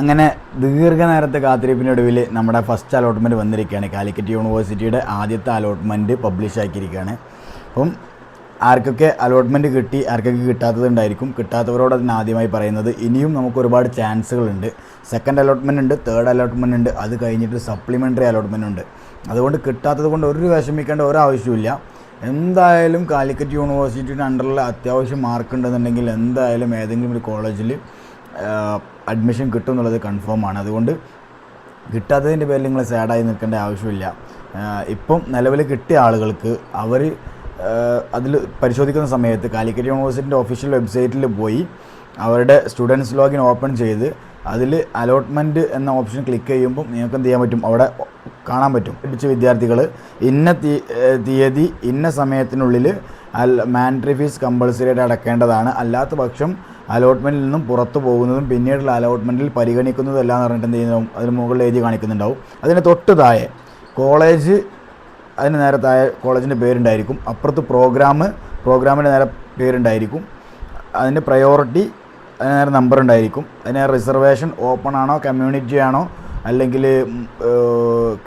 അങ്ങനെ ദീർഘനേരത്തെ കാത്തിരിപ്പിനൊടുവിൽ നമ്മുടെ first allotment വന്നിരിക്കുകയാണ്. കാലിക്കറ്റ് യൂണിവേഴ്സിറ്റിയുടെ ആദ്യത്തെ അലോട്ട്മെന്റ് പബ്ലിഷ് ആക്കിയിരിക്കുകയാണ്. അപ്പം ആർക്കൊക്കെ അലോട്ട്മെന്റ് കിട്ടി ആർക്കൊക്കെ കിട്ടാത്തതുണ്ടായിരിക്കും കിട്ടാത്തവരോട് അതിന് ആദ്യമായി പറയുന്നത് ഇനിയും നമുക്ക് ഒരുപാട് ചാൻസുകളുണ്ട് സെക്കൻഡ് അലോട്ട്മെന്റ് ഉണ്ട് തേർഡ് അലോട്ട്മെന്റ് ഉണ്ട്. അത് കഴിഞ്ഞിട്ട് സപ്ലിമെന്ററി അലോട്ട്മെന്റ് ഉണ്ട്. അതുകൊണ്ട് കിട്ടാത്തത് കൊണ്ട് ഒരു വിഷമിക്കേണ്ട ഒരാവശ്യമില്ല എന്തായാലും കാലിക്കറ്റ് യൂണിവേഴ്സിറ്റിയുടെ അണ്ടറിൽ അത്യാവശ്യം മാർക്ക് ഉണ്ടെന്നുണ്ടെങ്കിൽ എന്തായാലും ഏതെങ്കിലും ഒരു കോളേജിൽ അഡ്മിഷൻ കിട്ടും എന്നുള്ളത് കൺഫേം ആണ്. അതുകൊണ്ട് കിട്ടാത്തതിന്റെ പേരിൽ നിങ്ങൾ സാഡായി നിൽക്കേണ്ട ആവശ്യമില്ല. ഇപ്പം നിലവിൽ കിട്ടിയ ആളുകൾക്ക് അവർ അതിൽ പരിശോധിക്കുന്ന സമയത്ത് കാലിക്കറ്റ് യൂണിവേഴ്സിറ്റിന്റെ ഒഫീഷ്യൽ വെബ്സൈറ്റിൽ പോയി അവരുടെ സ്റ്റുഡൻസ് ലോഗിൻ ഓപ്പൺ ചെയ്ത് അതിൽ അലോട്ട്മെന്റ് എന്ന ഓപ്ഷൻ ക്ലിക്ക് ചെയ്യുമ്പോൾ നിങ്ങൾക്ക് എന്ത് ചെയ്യാൻ പറ്റും? അവിടെ കാണാൻ പറ്റും. പഠിച്ച വിദ്യാർത്ഥികൾ ഇന്ന തീയതി ഇന്ന സമയത്തിനുള്ളിൽ അൽ മാൻട്രി ഫീസ് കമ്പൾസറി ആയിട്ട് അടക്കേണ്ടതാണ്. അല്ലാത്ത പക്ഷം അലോട്ട്മെന്റിൽ നിന്നും പുറത്തു പോകുന്നതും പിന്നീടുള്ള അലോട്ട്മെന്റിൽ പരിഗണിക്കുന്നതും എന്ന് പറഞ്ഞിട്ട് എന്ത് ചെയ്യുന്നു അതിന് മുകളിൽ എഴുതി കാണിക്കുന്നുണ്ടാവും. അതിന് തൊട്ട് താഴെ കോളേജ് അതിന് നേരെ താഴെ കോളേജിന്റെ പേരുണ്ടായിരിക്കും. അപ്പുറത്ത് പ്രോഗ്രാം പ്രോഗ്രാമിന്റെ നേരെ പേരുണ്ടായിരിക്കും. അതിന്റെ പ്രയോറിറ്റി അതിന് നേരെ നമ്പർ ഉണ്ടായിരിക്കും. അതിന് റിസർവേഷൻ ഓപ്പൺ ആണോ കമ്മ്യൂണിറ്റി ആണോ അല്ലെങ്കിൽ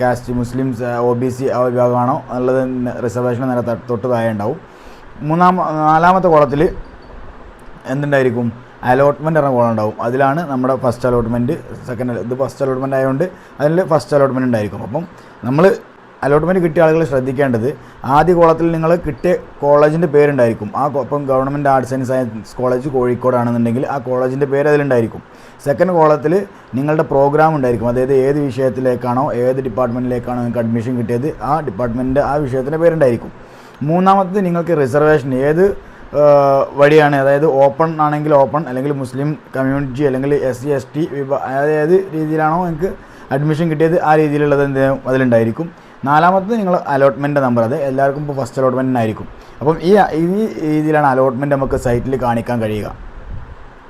caste Muslims O B C ആ വിഭാഗമാണോ എന്നുള്ളത് റിസർവേഷൻ നേരെ തൊട്ട് താഴെ ഉണ്ടാവും. മൂന്നാം നാലാമത്തെ കോളത്തിൽ എന്തുണ്ടായിരിക്കും? അലോട്ട്മെന്റ് പറഞ്ഞ കോളം ഉണ്ടാവും. അതിലാണ് നമ്മുടെ ഫസ്റ്റ് അലോട്ട്മെന്റ് സെക്കൻഡ് ഇത് ഫസ്റ്റ് അലോട്ട്മെന്റ് ആയതുകൊണ്ട് അതിൽ ഫസ്റ്റ് അലോട്ട്മെന്റ് ഉണ്ടായിരിക്കും. അപ്പം നമ്മൾ അലോട്ട്മെന്റ് കിട്ടിയ ആളുകൾ ശ്രദ്ധിക്കേണ്ടത് ആദ്യ കോളത്തിൽ നിങ്ങൾ കിട്ടിയ കോളേജിന്റെ പേരുണ്ടായിരിക്കും. ആ ഇപ്പം government arts and science college കോഴിക്കോടാണെന്നുണ്ടെങ്കിൽ ആ കോളേജിന്റെ പേര് അതിലുണ്ടായിരിക്കും സെക്കൻഡ് കോളത്തിൽ നിങ്ങളുടെ പ്രോഗ്രാം ഉണ്ടായിരിക്കും. അതായത് ഏത് വിഷയത്തിലേക്കാണോ ഏത് ഡിപ്പാർട്ട്മെന്റിലേക്കാണോ നിങ്ങൾക്ക് അഡ്മിഷൻ കിട്ടിയത് ആ ഡിപ്പാർട്ട്മെന്റിന്റെ ആ വിഷയത്തിന്റെ പേരുണ്ടായിരിക്കും. മൂന്നാമത്തത് നിങ്ങൾക്ക് റിസർവേഷൻ ഏത് വഴിയാണ്. അതായത് ഓപ്പൺ ആണെങ്കിൽ ഓപ്പൺ അല്ലെങ്കിൽ മുസ്ലിം കമ്മ്യൂണിറ്റി അല്ലെങ്കിൽ എസ് സി എസ് ടി അതായത് ഏത് രീതിയിലാണോ നിങ്ങൾക്ക് അഡ്മിഷൻ കിട്ടിയത് ആ രീതിയിലുള്ളത് എന്ത്? അതിലുണ്ടായിരിക്കും. നാലാമത്തത് നിങ്ങൾ അലോട്ട്മെന്റ് നമ്പർ അത് എല്ലാവർക്കും ഇപ്പോൾ ഫസ്റ്റ് അലോട്ട്മെന്റ് ആയിരിക്കും. അപ്പം ഈ ഈ രീതിയിലാണ് അലോട്ട്മെന്റ് നമുക്ക് സൈറ്റിൽ കാണിക്കാൻ കഴിയുക.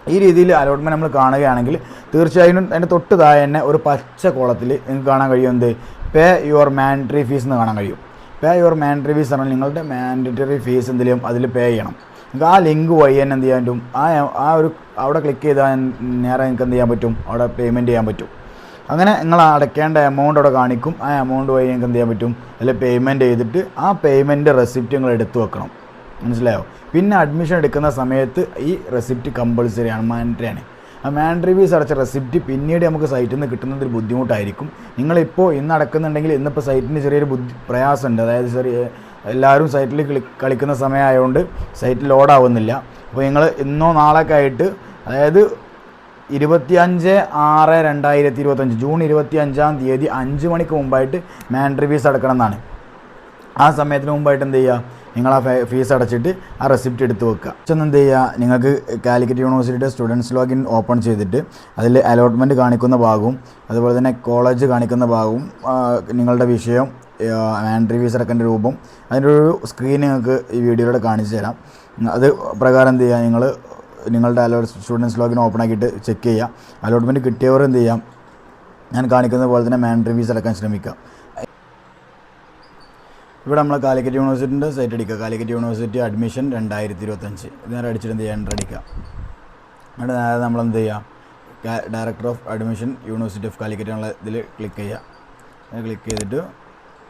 ഈ രീതിയിൽ അലോട്ട്മെന്റ് നമ്മൾ കാണുകയാണെങ്കിൽ തീർച്ചയായും അതിന്റെ തൊട്ട് താഴെ തന്നെ ഒരു പച്ച കോളത്തിൽ നിങ്ങൾക്ക് കാണാൻ കഴിയും എന്ത്? പേ യുവർ മാൻഡറി ഫീസ് എന്ന് കാണാൻ കഴിയും. പേ യുവർ മാൻഡറി ഫീസ് പറഞ്ഞാൽ നിങ്ങളുടെ മാൻഡറ്ററി ഫീസ് എന്തെങ്കിലും അതിൽ പേ ചെയ്യണം. നിങ്ങൾക്ക് ആ ലിങ്ക് വഴി തന്നെ എന്ത് ചെയ്യാൻ പറ്റും? ആ ആ ഒരു അവിടെ ക്ലിക്ക് ചെയ്താൽ നേരെ നിങ്ങൾക്ക് എന്ത് ചെയ്യാൻ പറ്റും? അവിടെ പേയ്മെന്റ് ചെയ്യാൻ പറ്റും. അങ്ങനെ നിങ്ങൾ അടയ്ക്കേണ്ട എമൗണ്ട് അവിടെ കാണിക്കും. ആ എമൗണ്ട് വഴി നിങ്ങൾക്ക് എന്ത് ചെയ്യാൻ പറ്റും? അതിൽ പേയ്മെന്റ് ചെയ്തിട്ട് ആ പേയ്മെന്റ് റെസിപ്റ്റ് നിങ്ങൾ എടുത്തു വെക്കണം. മനസ്സിലായോ? പിന്നെ അഡ്മിഷൻ എടുക്കുന്ന സമയത്ത് ഈ റെസിപ്റ്റ് കമ്പൾസറി ആണ് മാൻഡറി ആണ്. ആ മാൻഡറി ഫീസ് അടച്ച റെസിപ്റ്റ് പിന്നീട് നമുക്ക് സൈറ്റിൽ നിന്ന് കിട്ടുന്നതിൽ ബുദ്ധിമുട്ടായിരിക്കും. നിങ്ങളിപ്പോൾ ഇന്ന് അടക്കുന്നുണ്ടെങ്കിൽ ഇന്നിപ്പോൾ സൈറ്റിന് ചെറിയൊരു ബുദ്ധി പ്രയാസമുണ്ട്. അതായത് ചെറിയ എല്ലാവരും സൈറ്റിൽ കളി കളിക്കുന്ന സമയമായതുകൊണ്ട് സൈറ്റ് ലോഡാവുന്നില്ല. അപ്പോൾ നിങ്ങൾ ഇന്നോ നാളൊക്കെ ആയിട്ട് അതായത് ഇരുപത്തിയഞ്ച് ആറ് രണ്ടായിരത്തി ഇരുപത്തഞ്ച് ജൂൺ ഇരുപത്തി അഞ്ചാം തീയതി അഞ്ച് മണിക്ക് മുമ്പായിട്ട് മാൻഡ്രി ഫീസ് അടക്കണം എന്നാണ് ആ സമയത്തിന് മുമ്പായിട്ട് എന്ത് ചെയ്യുക? നിങ്ങൾ ആ ഫീസ് അടച്ചിട്ട് ആ റെസിപ്റ്റ് എടുത്ത് വെക്കുക. ചെന്ന് എന്ത് ചെയ്യുക നിങ്ങൾക്ക് കാലിക്കറ്റ് യൂണിവേഴ്സിറ്റിയുടെ സ്റ്റുഡൻസ് ലോഗിൻ ഓപ്പൺ ചെയ്തിട്ട് അതിൽ അലോട്ട്മെന്റ് കാണിക്കുന്ന ഭാഗവും അതുപോലെ തന്നെ കോളേജ് കാണിക്കുന്ന ഭാഗവും നിങ്ങളുടെ വിഷയം ആൻട്രി ഫീസ് അടക്കേണ്ട രൂപം അതിന്റെ ഒരു സ്ക്രീൻ നിങ്ങൾക്ക് ഈ വീഡിയോയിലൂടെ കാണിച്ചു തരാം. അത് പ്രകാരം എന്ത് ചെയ്യുക നിങ്ങൾ നിങ്ങളുടെ അലോ സ്റ്റുഡൻസ് ലോഗിൻ ഓപ്പൺ ആക്കിയിട്ട് ചെക്ക് ചെയ്യുക. അലോട്ട്മെന്റ് കിട്ടിയവർ എന്ത് ചെയ്യാം? ഞാൻ കാണിക്കുന്ന പോലെ തന്നെ മാൻഡറി ഫീസ് അടക്കാൻ ശ്രമിക്കുക. ഇവിടെ നമ്മൾ കാലിക്കറ്റ് യൂണിവേഴ്സിറ്റിന്റെ സൈറ്റ് അടിക്കുക. കാലിക്കറ്റ് യൂണിവേഴ്സിറ്റി അഡ്മിഷൻ രണ്ടായിരത്തി ഇരുപത്തഞ്ച് ഇത് നേരെ അടിച്ചിട്ട് എന്ത് ചെയ്യുക എന്റർ അടിക്കുക. എന്നിട്ട് നേരെ നമ്മൾ എന്ത് ചെയ്യുക director of admission university of Calicut എന്നുള്ള ഇതിൽ ക്ലിക്ക് ചെയ്യുക. ക്ലിക്ക് ചെയ്തിട്ട്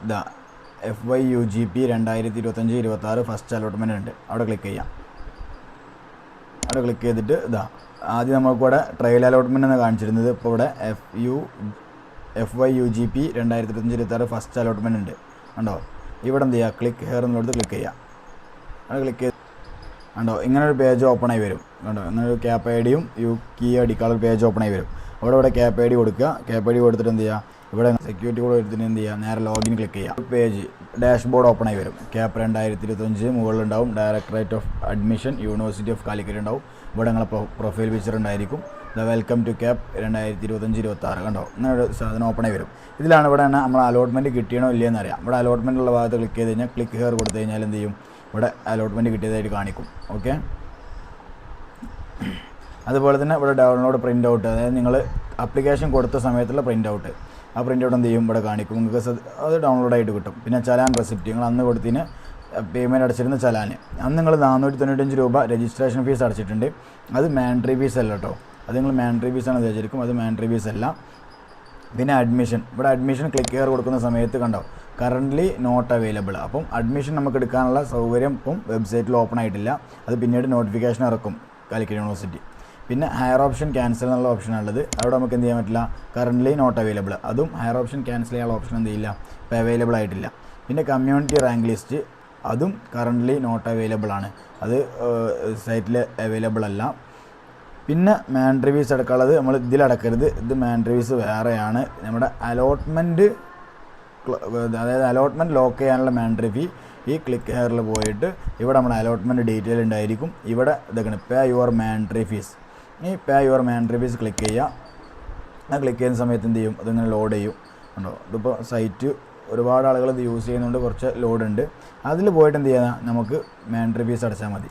ഇതാ F Y U G P രണ്ടായിരത്തി ഇരുപത്തഞ്ച് ഇരുപത്താറ് ഫസ്റ്റ് അലോട്ട്മെന്റ് ഉണ്ട്. അവിടെ ക്ലിക്ക് ചെയ്യാം. അവിടെ ക്ലിക്ക് ചെയ്തിട്ട് ഇതാ ആദ്യം നമുക്കിവിടെ ട്രയൽ അലോട്ട്മെന്റ് എന്ന് കാണിച്ചിരുന്നത്. ഇപ്പോൾ ഇവിടെ F U F Y U G P രണ്ടായിരത്തി ഇരുപത്തഞ്ച് ഇരുപത്താറ് ഫസ്റ്റ് അലോട്ട്മെന്റ് ഉണ്ട്. കണ്ടോ? ഇവിടെ എന്ത് ചെയ്യുക ക്ലിക്ക് ഹെയർ എന്നുള്ളത് ക്ലിക്ക് ചെയ്യുക അവിടെ ക്ലിക്ക് ചെയ്ത് കണ്ടോ ഇങ്ങനൊരു പേജ് ഓപ്പൺ ആയി വരും. കണ്ടോ ഇങ്ങനൊരു ക്യാപ്പ് ഐ ഡിയും യു കീ അടിക്കാനുള്ള പേജ് ഓപ്പൺ ആയി വരും. അവിടെ ഇവിടെ ക്യാപ്പ് ഐ ഡി കൊടുക്കുക. ക്യാപ്പ് ഐ ഡി കൊടുത്തിട്ട് എന്ത് ചെയ്യുക ഇവിടെ സെക്യൂരിറ്റി കൂടെ എടുത്തിട്ട് എന്ത് ചെയ്യുക നേരെ ലോഗിൻ ക്ലിക്ക് ചെയ്യുക പേജ് ഡാഷ് ബോർഡ് ഓപ്പൺ ആയി വരും. ക്യാപ്പ് രണ്ടായിരത്തി ഇരുപത്തഞ്ച് മുകളിലുണ്ടാവും. Directorate of admission university of Calicut ഉണ്ടാവും. ഇവിടെ നിങ്ങളെ പ്രൊഫൈൽ പിക്ചർ ഉണ്ടായിരിക്കും. ദ വെൽക്കം ടു ക്യാപ് രണ്ടായിരത്തി ഇരുപത്തഞ്ച് ഇരുപത്തി ആറ് കണ്ടോ? എന്നൊരു സാധനം ഓപ്പൺ ആയി വരും. ഇതിലാണ് ഇവിടെ തന്നെ നമ്മൾ അലോട്ട്മെന്റ് കിട്ടിയണോ ഇല്ലയെന്ന് അറിയാം. ഇവിടെ അലോട്ട്മെന്റ് ഉള്ള ഭാഗത്ത് ക്ലിക്ക് ചെയ്ത് കഴിഞ്ഞാൽ ക്ലിക്ക് ഹെയർ കൊടുത്തു കഴിഞ്ഞാൽ എന്ത് ചെയ്യും? ഇവിടെ അലോട്ട്മെന്റ് കിട്ടിയതായിട്ട് കാണിക്കും. ഓക്കെ അതുപോലെ തന്നെ ഇവിടെ ഡൗൺലോഡ് പ്രിന്റ് ഔട്ട് അതായത് നിങ്ങൾ അപ്ലിക്കേഷൻ കൊടുത്ത സമയത്തുള്ള പ്രിന്റ് ഔട്ട് ആ പ്രിന്റ് ഔട്ട് എന്ത് ചെയ്യും? ഇവിടെ കാണിക്കും. നിങ്ങൾക്ക് അത് ഡൗൺലോഡ് ആയിട്ട് കിട്ടും. പിന്നെ ചലാൻ റെസിപ്റ്റ് നിങ്ങൾ അന്ന് കൊടുത്തിന് പേയ്മെന്റ് അടച്ചിരുന്ന ചലാന്. അന്ന് നിങ്ങൾ നാനൂറ്റി തൊണ്ണൂറ്റഞ്ച് രൂപ രജിസ്ട്രേഷൻ ഫീസ് അടച്ചിട്ടുണ്ട്. അത് മാൻഡറി ഫീസ് അല്ല കേട്ടോ. അത് നിങ്ങൾ മാൻഡ്രി ആണ് വിചാരിക്കും അത് മാൻഡറി ഫീസ് അല്ല. പിന്നെ അഡ്മിഷൻ ഇവിടെ അഡ്മിഷൻ ക്ലിക്ക് കെയർ കൊടുക്കുന്ന സമയത്ത് കണ്ടോ? കറന്റ്ലി നോട്ട് അവൈലബിൾ അപ്പം അഡ്മിഷൻ നമുക്ക് എടുക്കാനുള്ള സൗകര്യം ഇപ്പം വെബ്സൈറ്റിൽ ഓപ്പൺ ആയിട്ടില്ല. അത് പിന്നീട് നോട്ടിഫിക്കേഷൻ ഇറക്കും കാലിക്കറ്റ് യൂണിവേഴ്സിറ്റി പിന്നെ ഹയർ ഓപ്ഷൻ ക്യാൻസൽ എന്നുള്ള ഓപ്ഷൻ ഉള്ളത് അവിടെ നമുക്ക് എന്ത് ചെയ്യാൻ പറ്റില്ല? കറന്റ്ലി നോട്ട് അവൈലബിൾ അതും ഹയർ ഓപ്ഷൻ ക്യാൻസൽ ചെയ്യാനുള്ള ഓപ്ഷൻ എന്ത് ചെയ്യില്ല? ഇപ്പോൾ അവൈലബിൾ ആയിട്ടില്ല. പിന്നെ കമ്മ്യൂണിറ്റി റാങ്ക് ലിസ്റ്റ് അതും കറന്റ്ലി നോട്ട് അവൈലബിൾ ആണ്. അത് സൈറ്റിൽ അവൈലബിൾ അല്ല. പിന്നെ മാൻഡ്രി ഫീസ് അടക്കാനുള്ളത് നമ്മൾ ഇതിലടക്കരുത് ഇത് മാൻഡ്രി ഫീസ് വേറെയാണ്. നമ്മുടെ അലോട്ട്മെന്റ് അതായത് അലോട്ട്മെന്റ് ലോക്ക് ചെയ്യാനുള്ള മാൻഡ്രി ഫീ ഈ ക്ലിക്ക് ഹെയറിൽ പോയിട്ട് ഇവിടെ നമ്മുടെ അലോട്ട്മെന്റ് ഡീറ്റെയിൽ ഉണ്ടായിരിക്കും. ഇവിടെ ഇതൊക്കെയാണ് പേ യുവർ മാൻഡ്രി ഫീസ് ഈ pay your mandatory fees click ചെയ്യുക ആ ക്ലിക്ക് ചെയ്യുന്ന സമയത്ത് എന്ത് ചെയ്യും? അതിങ്ങനെ ലോഡ് ചെയ്യും. ഉണ്ടോ ഇതിപ്പോൾ സൈറ്റ് ഒരുപാട് ആളുകൾ ഇത് യൂസ് ചെയ്യുന്നതുകൊണ്ട് കുറച്ച് ലോഡ് ഉണ്ട്. അതിൽ പോയിട്ട് എന്ത് ചെയ്യാം നമുക്ക് മാൻഡ്രി ഫീസ് അടച്ചാൽ മതി.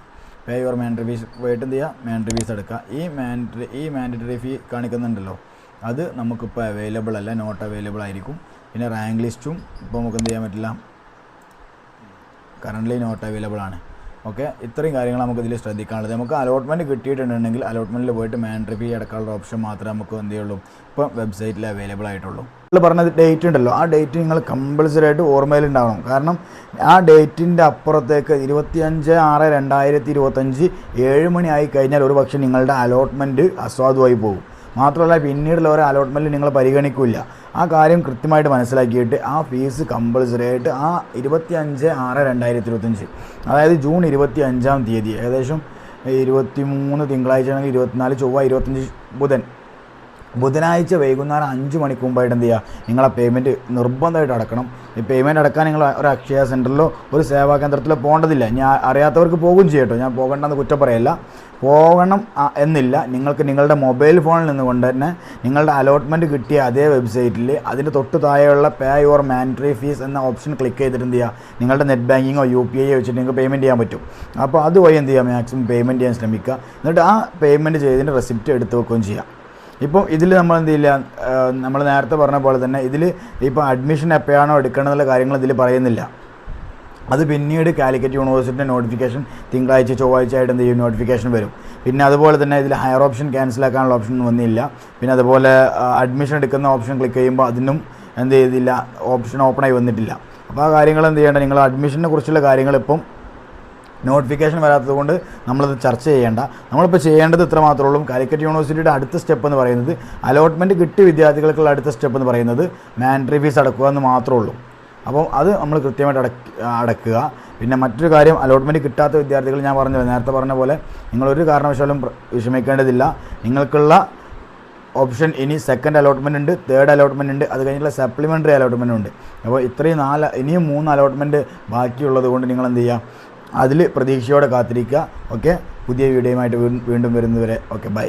പേ യുവർ മാൻഡറി ഫീസ് പോയിട്ട് എന്ത് ചെയ്യുക മാൻഡറി ഫീസ് എടുക്കുക. ഈ മാൻഡറി ഈ മാൻഡറ്ററി ഫീ കാണിക്കുന്നുണ്ടല്ലോ. അത് നമുക്കിപ്പോൾ അവൈലബിൾ അല്ല. നോട്ട് അവൈലബിൾ ആയിരിക്കും. പിന്നെ റാങ്ക് ലിസ്റ്റും ഇപ്പോൾ നമുക്ക് എന്ത് ചെയ്യാൻ പറ്റില്ല? കറന്റ്ലി നോട്ട് അവൈലബിൾ ആണ്. ഓക്കെ? ഇത്രയും കാര്യങ്ങൾ നമുക്ക് ഇതിൽ ശ്രദ്ധിക്കാനുള്ളത്. നമുക്ക് അലോട്ട്മെന്റ് കിട്ടിയിട്ടുണ്ടെങ്കിൽ അലോട്ട്മെന്റിൽ പോയിട്ട് മാൻഡ്രി ഫീ അടക്കാനുള്ള ഓപ്ഷൻ മാത്രമേ നമുക്ക് എന്ത് ചെയ്യുള്ളൂ? ഇപ്പം വെബ്സൈറ്റിൽ അവൈലബിൾ ആയിട്ടുള്ളൂ. നിങ്ങൾ പറഞ്ഞത് ഡേറ്റ് ഉണ്ടല്ലോ. ആ ഡേറ്റ് നിങ്ങൾ കമ്പൾസറി ആയിട്ട് ഓർമ്മയിൽ ഓർമ്മയിലുണ്ടാവണം. കാരണം ആ ഡേറ്റിന്റെ അപ്പുറത്തേക്ക് ഇരുപത്തിയഞ്ച് ആറ് രണ്ടായിരത്തി ഇരുപത്തഞ്ച് ഏഴ് മണി ആയി കഴിഞ്ഞാൽ ഒരു പക്ഷേ നിങ്ങളുടെ അലോട്ട്മെന്റ് അസ്വാദുവായി പോകും. മാത്രമല്ല പിന്നീടുള്ള ഒരു അലോട്ട്മെന്റിൽ നിങ്ങൾ പരിഗണിക്കില്ല. ആ കാര്യം കൃത്യമായിട്ട് മനസ്സിലാക്കിയിട്ട് ആ ഫീസ് കമ്പൾസറി ആയിട്ട് ആ ഇരുപത്തി അഞ്ച് ആറ് രണ്ടായിരത്തി ഇരുപത്തഞ്ച് അതായത് ജൂൺ ഇരുപത്തി അഞ്ചാം തീയതി ഏകദേശം ഇരുപത്തി മൂന്ന് തിങ്കളാഴ്ച ആണെങ്കിൽ ഇരുപത്തിനാല് ചൊവ്വ ഇരുപത്തഞ്ച് ബുധൻ ബുധനാഴ്ച വൈകുന്നേരം അഞ്ച് മണിക്ക് മുമ്പായിട്ട് എന്ത് ചെയ്യുക? നിങ്ങളെ പേയ്മെന്റ് നിർബന്ധമായിട്ട് അടക്കണം. ഈ പേയ്മെന്റ് അടക്കാൻ നിങ്ങൾ ഒരു അക്ഷയ സെന്ററിലോ ഒരു സേവാ കേന്ദ്രത്തിലോ പോകേണ്ടതില്ല. ഞാൻ അറിയാത്തവർക്ക് പോകും ചെയ്യട്ടോ ഞാൻ പോകണ്ടെന്ന് കുറ്റം പറയല്ല. പോകണം എന്നില്ല. നിങ്ങൾക്ക് നിങ്ങളുടെ മൊബൈൽ ഫോണിൽ നിന്നുകൊണ്ട് തന്നെ നിങ്ങളുടെ അലോട്ട്മെന്റ് കിട്ടിയ അതേ വെബ്സൈറ്റിൽ അതിന്റെ തൊട്ട് താഴെയുള്ള പേ യുവർ മാൻഡറി ഫീസ് എന്ന ഓപ്ഷൻ ക്ലിക്ക് ചെയ്തിട്ട് എന്ത് ചെയ്യുക? നിങ്ങളുടെ നെറ്റ് ബാങ്കിങ്ങോ യു പി ഐ വെച്ചിട്ട് നിങ്ങൾക്ക് പേയ്മെന്റ് ചെയ്യാൻ പറ്റും. അപ്പോൾ അതുവഴി എന്ത് ചെയ്യുക? മാക്സിമം പേയ്മെന്റ് ചെയ്യാൻ ശ്രമിക്കുക. എന്നിട്ട് ആ പേയ്മെന്റ് ചെയ്തതിന്റെ റെസിപ്റ്റ് എടുത്ത് വെക്കുകയും ചെയ്യുക ഇപ്പം ഇതിൽ നമ്മൾ എന്ത് ചെയ്യില്ല നമ്മൾ നേരത്തെ പറഞ്ഞ പോലെ തന്നെ ഇതിൽ ഇപ്പോൾ അഡ്മിഷൻ എപ്പോഴാണോ എടുക്കണമെന്നുള്ള കാര്യങ്ങൾ ഇതിൽ പറയുന്നില്ല. അത് പിന്നീട് കാലിക്കറ്റ് യൂണിവേഴ്സിറ്റിന്റെ നോട്ടിഫിക്കേഷൻ തിങ്കളാഴ്ച ചൊവ്വാഴ്ച ആയിട്ട് എന്ത് ചെയ്യും? നോട്ടിഫിക്കേഷൻ വരും. പിന്നെ അതുപോലെ തന്നെ ഇതിൽ ഹയർ ഓപ്ഷൻ ക്യാൻസൽ ആക്കാനുള്ള ഓപ്ഷൻ വന്നില്ല. പിന്നെ അതുപോലെ അഡ്മിഷൻ എടുക്കുന്ന ഓപ്ഷൻ ക്ലിക്ക് ചെയ്യുമ്പോൾ അതിനും എന്ത് ചെയ്തില്ല ഓപ്ഷൻ ഓപ്പണായി വന്നിട്ടില്ല. അപ്പോൾ ആ കാര്യങ്ങൾ എന്ത് ചെയ്യേണ്ട? നിങ്ങൾ അഡ്മിഷനെ കുറിച്ചുള്ള കാര്യങ്ങൾ ഇപ്പം നോട്ടിഫിക്കേഷൻ വരാത്തത് കൊണ്ട് നമ്മളത് ചർച്ച ചെയ്യേണ്ട. നമ്മളിപ്പോൾ ചെയ്യേണ്ടത് ഇത്ര മാത്രമേ ഉള്ളൂ കാലിക്കറ്റ് യൂണിവേഴ്സിറ്റിയുടെ അടുത്ത സ്റ്റെപ്പ് എന്ന് പറയുന്നത് അലോട്ട്മെന്റ് കിട്ടിയ വിദ്യാർത്ഥികൾക്കുള്ള അടുത്ത സ്റ്റെപ്പ് എന്ന് പറയുന്നത് മാൻട്രി ഫീസ് അടക്കുക എന്ന് മാത്രമേ ഉള്ളൂ അപ്പോൾ അത് നമ്മൾ കൃത്യമായിട്ട് അടക്ക അടക്കുക. പിന്നെ മറ്റൊരു കാര്യം അലോട്ട്മെന്റ് കിട്ടാത്ത വിദ്യാർത്ഥികൾ ഞാൻ പറഞ്ഞു നേരത്തെ പറഞ്ഞ പോലെ നിങ്ങളൊരു കാരണവശാലും വിഷമിക്കേണ്ടതില്ല. നിങ്ങൾക്കുള്ള ഓപ്ഷൻ ഇനി സെക്കൻഡ് അലോട്ട്മെന്റ് ഉണ്ട് തേർഡ് അലോട്ട്മെന്റ് ഉണ്ട് അത് കഴിഞ്ഞിട്ടുള്ള സപ്ലിമെന്ററി അലോട്ട്മെന്റ് ഉണ്ട്. അപ്പോൾ ഇത്രയും നാല് ഇനിയും മൂന്ന് അലോട്ട്മെന്റ് ബാക്കിയുള്ളത് കൊണ്ട് നിങ്ങൾ എന്ത് ചെയ്യുക അതിൽ പ്രതീക്ഷയോടെ കാത്തിരിക്കുക. ഓക്കെ പുതിയ വീഡിയോയുമായിട്ട് വീണ്ടും വരുന്നവരെ ഓക്കെ ബൈ